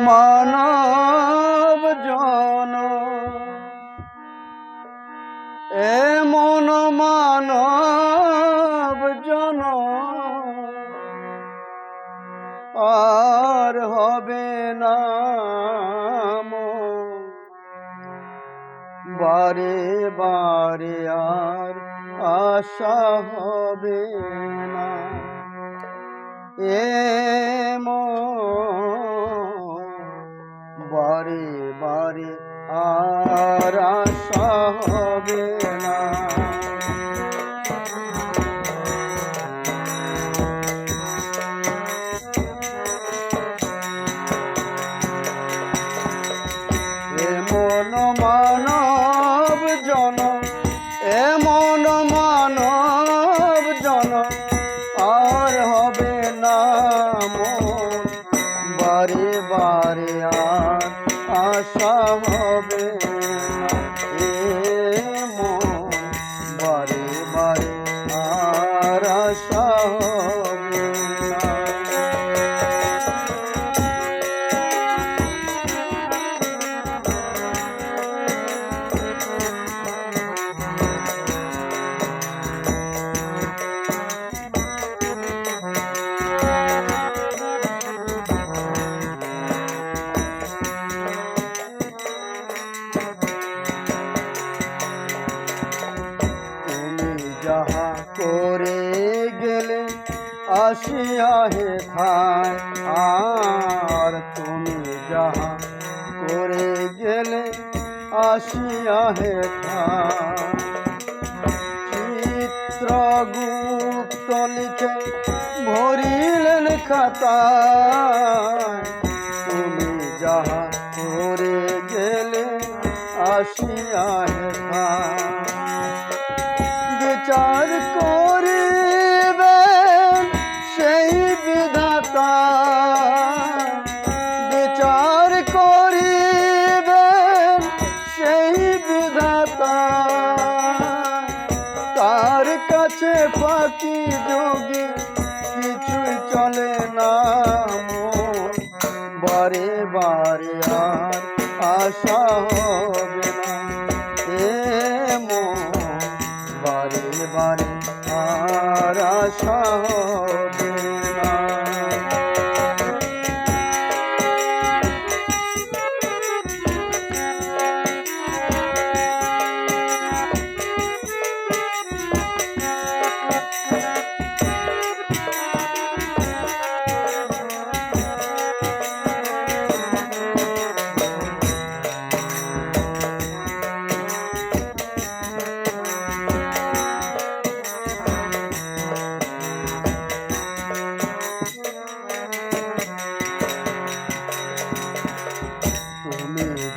মানব জন। এমন মানব জন। আর হবে না। বারে বারে আর আশা হবে না। এ বারে আর আশা হবে না। মানব জন আর হবে না করে গেলে আসিয়া হে থায় আর তুমি যাহা করে গেলে আসিয়া হে চিত্রগুপ্ত লিখে ভরিলেন খাতায় ফাঁকি যোগী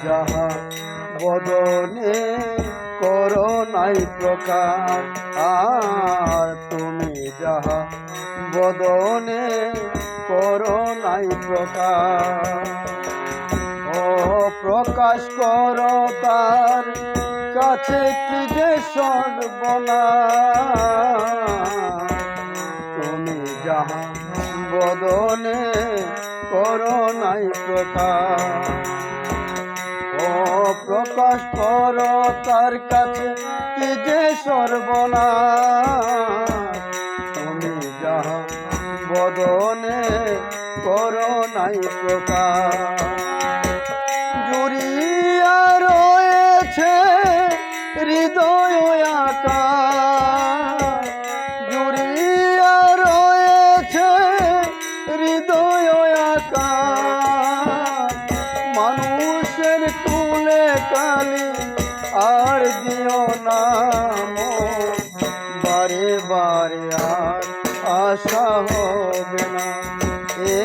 যাহা বদনে করো নাই প্রকার, আর তুমি যাহা বদনে করো নাই প্রকার। ও প্রকাশ করো তার কাছে কি যে সর্বনা তুমি যাহা বদনে করো নাই প্রকাশ প্রকাশ কর তার কাছে কি যে সর্বনা তুমি যাহা বদনে করো নাই প্রকাশ। হবে না এ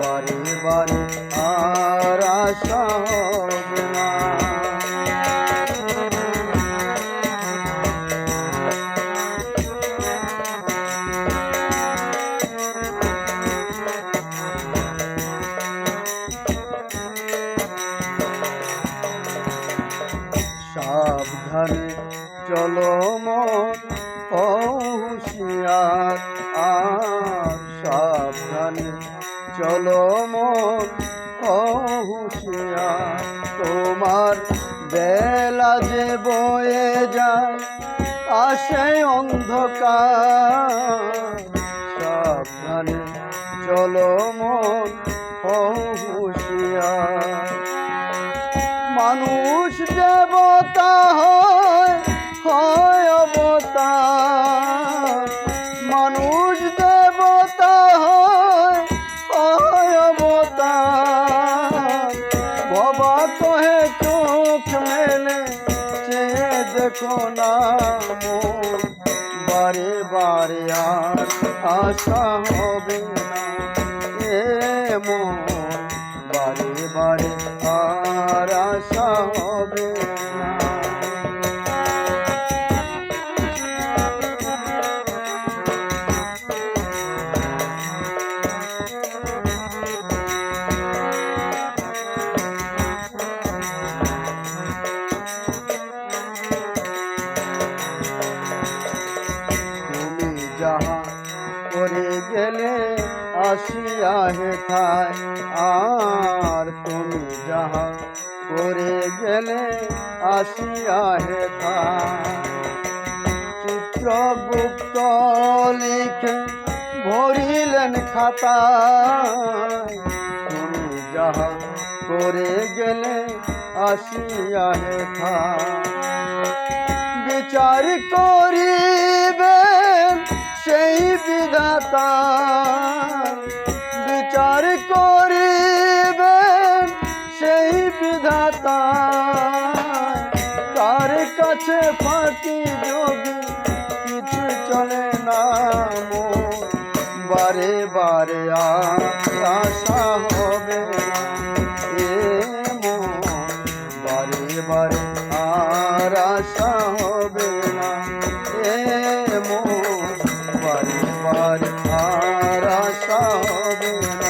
বারে বারে আশা হুঁশিয়ার আর সাবধানে চলো মন তোমার বেলা যে বয়ে যায়, আসে অন্ধকার। সাবধানে চলো মন হুঁশিয়ার দেখো না বারে বারে আর আশা হবে না। এ মন আসিয়া হেথায় আর তুমি যাহা করে গেলে আসিয়া হেথায় চিত্রগুপ্ত লিখে ভরিলেন খাতায়, তুমি যাহা করে গেলে আসিয়া হেথায় বিচার করিবেন সেই বিধাতা বিচার করিবেন সেই বিধাতা। তার কাছে ফাঁকি যোগী, কিছু চলে না মোর বারে বারে আশা হবে এ বারে বারে আর আশা হবে না এ বারে বারে আর আশা হবে না